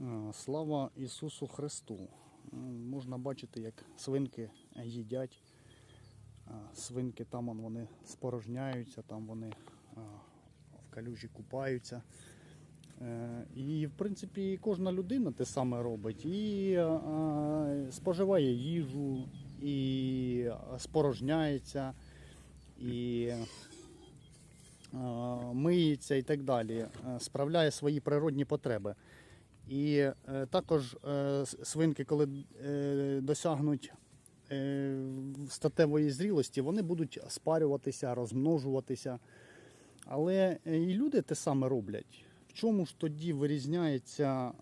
Е, Слава Ісусу Христу! Е, Можна бачити, як свинки їдять. Е, Свинки там вони спорожняються, там вони в калюжі купаються. І, в принципі, кожна людина те саме робить. І споживає їжу, і спорожняється, і миється і так далі, справляє свої природні потреби. І е, також е, свинки, коли е, досягнуть статевої зрілості, вони будуть спарюватися, розмножуватися. Але і люди те саме роблять. В чому ж тоді вирізняється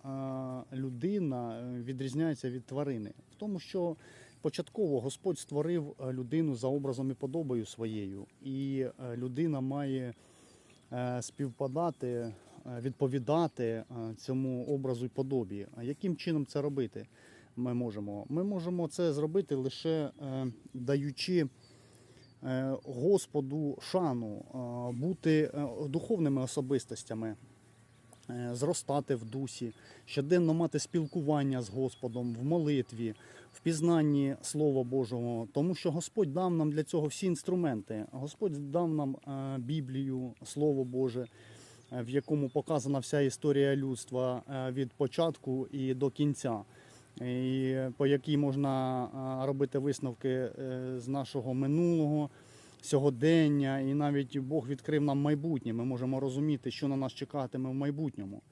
людина, відрізняється від тварини? В тому, що початково Господь створив людину за образом і подобою своєю, і людина має співпадати, відповідати е, цьому образу і подобі. А яким чином це робити? Ми можемо. Ми можемо це зробити лише е, даючи е, Господу шану, е, бути е, духовними особистостями, е, зростати в дусі, щоденно мати спілкування з Господом в молитві, в пізнанні Слова Божого, тому що Господь дав нам для цього всі інструменти. Господь дав нам е, Біблію, Слово Боже, е, в якому показана вся історія людства е, від початку і до кінця. І по якій можна е, робити висновки е, з нашого минулого, сьогодення, і навіть Бог відкрив нам майбутнє. Ми можемо розуміти, що на нас чекатиме в майбутньому.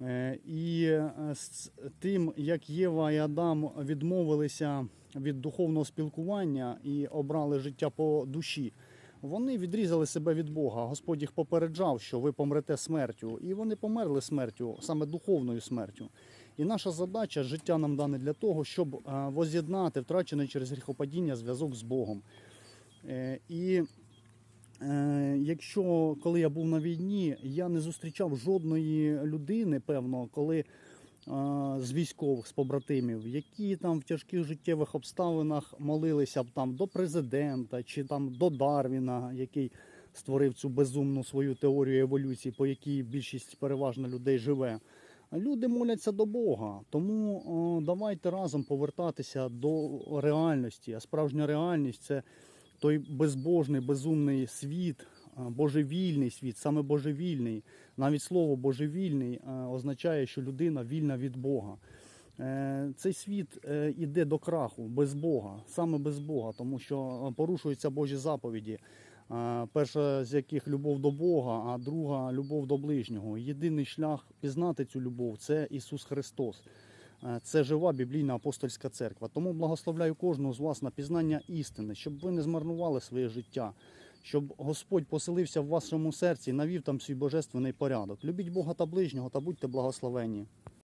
Е, І е, з тим, як Єва і Адам відмовилися від духовного спілкування і обрали життя по душі, вони відрізали себе від Бога. Господь їх попереджав, що ви помрете смертю, і вони померли смертю, саме духовною смертю. І наша задача життя нам дане для того, щоб е, воз'єднати втрачений через гріхопадіння зв'язок з Богом. Е, І Е, якщо коли я був на війні, я не зустрічав жодної людини, певно, коли з військових, з побратимів, які там в тяжких життєвих обставинах молилися б там до президента чи там до Дарвіна, який створив цю безумну свою теорію еволюції, по якій більшість переважно людей живе. Люди моляться до Бога, тому о, давайте разом повертатися до реальності. А справжня реальність це той безбожний, безумний світ, божевільний світ, саме божевільний. Навіть слово божевільний означає, що людина вільна від Бога. Е, Цей світ е, іде до краху без Бога, саме без Бога, тому що е, порушуються Божі заповіді. Перша з яких любов до Бога, а друга любов до ближнього. Єдиний шлях пізнати цю любов це Ісус Христос. Е, Це жива біблійна апостольська церква. Тому благословляю кожного з вас на пізнання істини, щоб ви не змарнували своє життя, щоб Господь поселився в вашому серці і навів там свій божественний порядок. Любіть Бога та ближнього та будьте благословені.